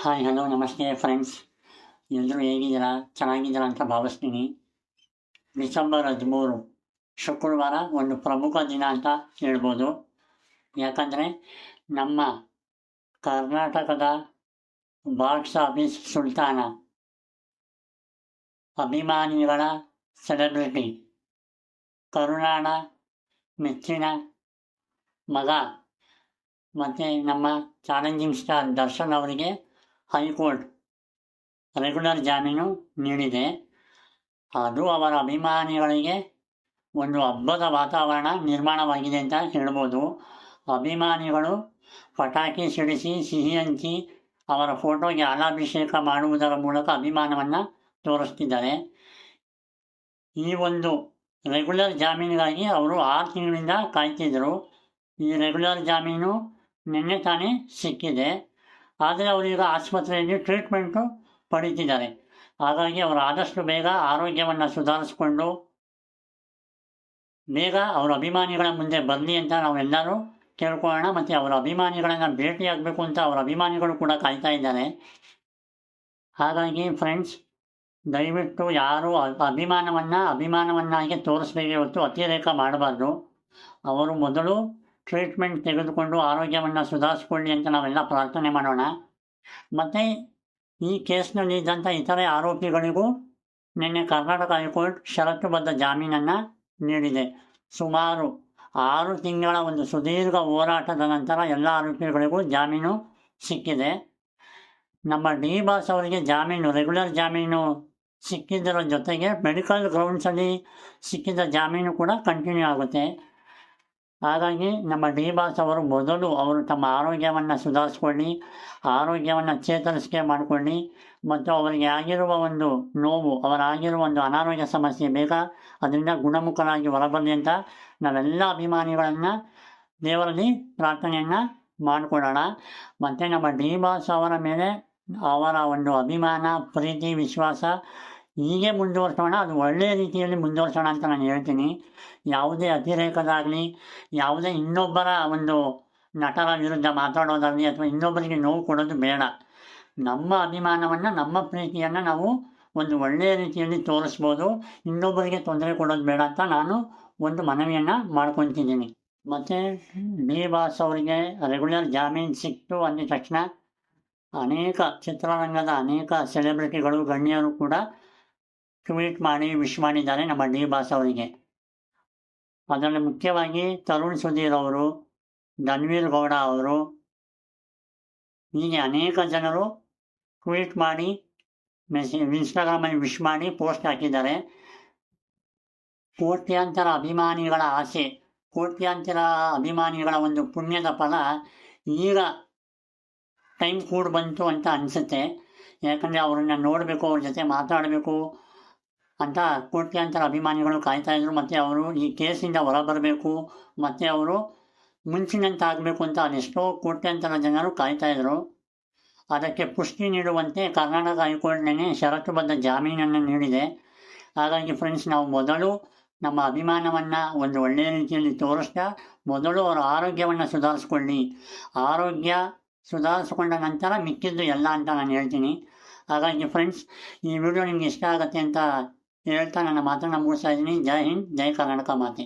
Hi hello ನಮಸ್ತೆ friends ಎಲ್ಲರೂ ಹೇಗಿದ್ದೀರಾ? ಚೆನ್ನಾಗಿದ್ದೀರಾ ಅಂತ ಭಾವಿಸ್ತೀನಿ. ಡಿಸೆಂಬರ್ ಹದಿಮೂರು, ಶುಕ್ರವಾರ ಒಂದು ಪ್ರಮುಖ ದಿನ ಅಂತ ಹೇಳ್ಬೋದು. ಯಾಕಂದರೆ ನಮ್ಮ ಕರ್ನಾಟಕದ ಬಾಕ್ಸ್ ಆಫೀಸ್ ಸುಲ್ತಾನ, ಅಭಿಮಾನಿಗಳ ಸೆಲೆಬ್ರಿಟಿ ಕರುಣಾಣ ಮೆಚ್ಚಿನ ಮಗ, ಮತ್ತು ನಮ್ಮ ಚಾಲೆಂಜಿಂಗ್ ಸ್ಟಾರ್ ದರ್ಶನ್ ಅವರಿಗೆ ಹೈಕೋರ್ಟ್. ರೆಗ್ಯುಲರ್ ಜಾಮೀನು ನೀಡಿದೆ. ಅದು ಅವರ ಅಭಿಮಾನಿಗಳಿಗೆ ಒಂದು ಹಬ್ಬದ ವಾತಾವರಣ ನಿರ್ಮಾಣವಾಗಿದೆ ಅಂತ ಹೇಳ್ಬೋದು. ಅಭಿಮಾನಿಗಳು ಪಟಾಕಿ ಸಿಡಿಸಿ, ಸಿಹಿ ಹಂಚಿ ಅವರ ಫೋಟೋಗೆ ಹಾಲಾಭಿಷೇಕ ಮಾಡುವುದರ ಮೂಲಕ ಅಭಿಮಾನವನ್ನು ತೋರಿಸ್ತಿದ್ದಾರೆ. ಈ ಒಂದು ರೆಗ್ಯುಲರ್ ಜಾಮೀನಿಗಾಗಿ ಅವರು ಆರು ತಿಂಗಳಿಂದ ಕಾಯ್ತಿದ್ದರು ಈ ರೆಗ್ಯುಲರ್ ಜಾಮೀನು ನಿನ್ನೆ ತಾನೇ ಸಿಕ್ಕಿದೆ. ಆದರೆ ಅವರೀಗ ಆಸ್ಪತ್ರೆಯಲ್ಲಿ ಟ್ರೀಟ್ಮೆಂಟು ಪಡೀತಿದ್ದಾರೆ. ಹಾಗಾಗಿ ಅವರು ಆದಷ್ಟು ಬೇಗ ಆರೋಗ್ಯವನ್ನು ಸುಧಾರಿಸ್ಕೊಂಡು ಬೇಗ ಅವರ ಅಭಿಮಾನಿಗಳ ಮುಂದೆ ಬರಲಿ ಅಂತ ನಾವೆಲ್ಲರೂ ಕೇಳ್ಕೊಳ್ಳೋಣ. ಮತ್ತು ಅವರ ಅಭಿಮಾನಿಗಳನ್ನು ಭೇಟಿಯಾಗಬೇಕು ಅಂತ ಅವರ ಅಭಿಮಾನಿಗಳು ಕೂಡ ಕಾಯ್ತಾ ಇದ್ದಾರೆ. ಹಾಗಾಗಿ ಫ್ರೆಂಡ್ಸ್, ದಯವಿಟ್ಟು ಯಾರು ಅಭಿಮಾನವನ್ನು, ಅಭಿಮಾನವನ್ನಾಗಿ ತೋರಿಸ್ಬೇಕು ಹೊತ್ತು ಅತಿರೇಕ ಮಾಡಬಾರ್ದು. ಅವರು ಮೊದಲು ಟ್ರೀಟ್ಮೆಂಟ್ ತೆಗೆದುಕೊಂಡು ಆರೋಗ್ಯವನ್ನು ಸುಧಾರಿಸ್ಕೊಳ್ಳಿ ಅಂತ ನಾವೆಲ್ಲ ಪ್ರಾರ್ಥನೆ ಮಾಡೋಣ. ಮತ್ತು ಈ ಕೇಸ್ನಲ್ಲಿ ಇದ್ದಂಥ ಇತರೆ ಆರೋಪಿಗಳಿಗೂ ನಿನ್ನೆ ಕರ್ನಾಟಕ ಹೈಕೋರ್ಟ್ ಷರತ್ತುಬದ್ಧ ಜಾಮೀನನ್ನು ನೀಡಿದೆ. ಸುಮಾರು ಆರು ತಿಂಗಳ ಒಂದು ಸುದೀರ್ಘ ಹೋರಾಟದ ನಂತರ ಎಲ್ಲ ಆರೋಪಿಗಳಿಗೂ ಜಾಮೀನು ಸಿಕ್ಕಿದೆ. ನಮ್ಮ ಡಿ ಬಾಸ್ ಅವರಿಗೆ ಜಾಮೀನು, ರೆಗ್ಯುಲರ್ ಜಾಮೀನು ಸಿಕ್ಕಿದ್ದರ ಜೊತೆಗೆ ಮೆಡಿಕಲ್ ಗ್ರೌಂಡ್ಸಲ್ಲಿ ಸಿಕ್ಕಿದ ಜಾಮೀನು ಕೂಡ ಕಂಟಿನ್ಯೂ ಆಗುತ್ತೆ. ಹಾಗಾಗಿ ನಮ್ಮ ಡಿ ಬಾಸ್ ಅವರು ಮೊದಲು ಅವರು ತಮ್ಮ ಆರೋಗ್ಯವನ್ನು ಸುಧಾರಿಸ್ಕೊಳ್ಳಿ, ಆರೋಗ್ಯವನ್ನು ಚೇತರಿಸಿಕೆ ಮಾಡಿಕೊಳ್ಳಿ ಮತ್ತು ಅವರಿಗೆ ಆಗಿರುವ ಒಂದು ನೋವು ಅವರಾಗಿರುವ ಒಂದು ಅನಾರೋಗ್ಯ ಸಮಸ್ಯೆ ಬೇಗ ಅದರಿಂದ ಗುಣಮುಖರಾಗಿ ಹೊರಬರಲಿ ಅಂತ ನಾವೆಲ್ಲ ಅಭಿಮಾನಿಗಳನ್ನು ದೇವರಲ್ಲಿ ಪ್ರಾರ್ಥನೆಯನ್ನು ಮಾಡಿಕೊಳ್ಳೋಣ. ಮತ್ತು ನಮ್ಮ ಡಿ ಬಾಸ್ ಅವರ ಮೇಲೆ ಅವರ ಒಂದು ಅಭಿಮಾನ, ಪ್ರೀತಿ, ವಿಶ್ವಾಸ ಹೀಗೆ ಮುಂದುವರ್ಸೋಣ, ಅದು ಒಳ್ಳೆಯ ರೀತಿಯಲ್ಲಿ ಮುಂದುವರ್ಸೋಣ ಅಂತ ನಾನು ಹೇಳ್ತೀನಿ. ಯಾವುದೇ ಅತಿರೇಕದಾಗಲಿ, ಯಾವುದೇ ಇನ್ನೊಬ್ಬರ ಒಂದು ನಟರ ವಿರುದ್ಧ ಮಾತಾಡೋದಾಗಲಿ ಅಥವಾ ಇನ್ನೊಬ್ಬರಿಗೆ ನೋವು ಕೊಡೋದು ಬೇಡ. ನಮ್ಮ ಅಭಿಮಾನವನ್ನು, ನಮ್ಮ ಪ್ರೀತಿಯನ್ನು ನಾವು ಒಂದು ಒಳ್ಳೆಯ ರೀತಿಯಲ್ಲಿ ತೋರಿಸ್ಬೋದು. ಇನ್ನೊಬ್ಬರಿಗೆ ತೊಂದರೆ ಕೊಡೋದು ಬೇಡ ಅಂತ ನಾನು ಒಂದು ಮನವಿಯನ್ನು ಮಾಡ್ಕೊತಿದ್ದೀನಿ. ಮತ್ತು ಬಿ ಬಾಸ್ ಅವರಿಗೆ ರೆಗ್ಯುಲರ್ ಜಾಮೀನು ಸಿಕ್ತು ಅಂದ ತಕ್ಷಣ ಅನೇಕ ಚಿತ್ರರಂಗದ ಅನೇಕ ಸೆಲೆಬ್ರಿಟಿಗಳು, ಗಣ್ಯರು ಕೂಡ ಟ್ವೀಟ್ ಮಾಡಿ ವಿಶ್ ಮಾಡಿದ್ದಾರೆ ನಮ್ಮ ಡಿ ಬಾಸ್ ಅವರಿಗೆ. ಅದರಲ್ಲಿ ಮುಖ್ಯವಾಗಿ ತರುಣ್ ಸುಧೀರ್ ಅವರು, ಧನ್ವೀರ್ ಗೌಡ ಅವರು, ಹೀಗೆ ಅನೇಕ ಜನರು ಟ್ವೀಟ್ ಮಾಡಿ ಮೆಸೇಜ್ ಇನ್ಸ್ಟಾಗ್ರಾಮಲ್ಲಿ ವಿಶ್ ಮಾಡಿ ಪೋಸ್ಟ್ ಹಾಕಿದ್ದಾರೆ. ಕೋಟ್ಯಾಂತರ ಅಭಿಮಾನಿಗಳ ಆಸೆ, ಕೋಟ್ಯಾಂತರ ಅಭಿಮಾನಿಗಳ ಒಂದು ಪುಣ್ಯದ ಫಲ ಈಗ ಟೈಮ್ ಕೂಡ ಬಂತು ಅಂತ ಅನಿಸುತ್ತೆ. ಯಾಕಂದರೆ ಅವರನ್ನು ನೋಡಬೇಕು, ಅವ್ರ ಜೊತೆ ಮಾತಾಡಬೇಕು ಅಂತ ಕೋಟ್ಯಾಂತರ ಅಭಿಮಾನಿಗಳು ಕಾಯ್ತಾ ಇದ್ರು. ಮತ್ತು ಅವರು ಈ ಕೇಸಿಂದ ಹೊರಬರಬೇಕು. ಮತ್ತು ಅವರು ಮುಂಚಿನಂತೆ ಆಗಬೇಕು ಅಂತ ಅದೆಷ್ಟೋ ಕೋಟ್ಯಾಂತರ ಜನರು ಕಾಯ್ತಾ ಇದ್ರು. ಅದಕ್ಕೆ ಪುಷ್ಟಿ ನೀಡುವಂತೆ ಕರ್ನಾಟಕ ಹೈಕೋರ್ಟ್ನೇ ಷರತ್ತುಬದ್ಧ ಜಾಮೀನನ್ನು ನೀಡಿದೆ. ಹಾಗಾಗಿ ಫ್ರೆಂಡ್ಸ್ ನಾವು ಮೊದಲು ನಮ್ಮ ಅಭಿಮಾನವನ್ನು ಒಂದು ಒಳ್ಳೆಯ ರೀತಿಯಲ್ಲಿ ತೋರಿಸ್ತಾ, ಮೊದಲು ಅವರ ಆರೋಗ್ಯವನ್ನು ಸುಧಾರಿಸ್ಕೊಳ್ಳಿ. ಆರೋಗ್ಯ ಸುಧಾರಿಸ್ಕೊಂಡ ನಂತರ ಮಿಕ್ಕಿದ್ದು ಎಲ್ಲ ಅಂತ ನಾನು ಹೇಳ್ತೀನಿ. ಹಾಗಾಗಿ ಫ್ರೆಂಡ್ಸ್ ಈ ವಿಡಿಯೋ ನಿಮ್ಗೆ ಇಷ್ಟ ಆಗುತ್ತೆ ಅಂತ ಹೇಳ್ತಾ ನನ್ನ ಮಾತನ್ನು ಮುಗಿಸ್ತಾ ಇದ್ದೀನಿ ಜೈ ಹಿಂದ್ ಜೈ ಕರ್ನಾಟಕ ಮಾತೆ.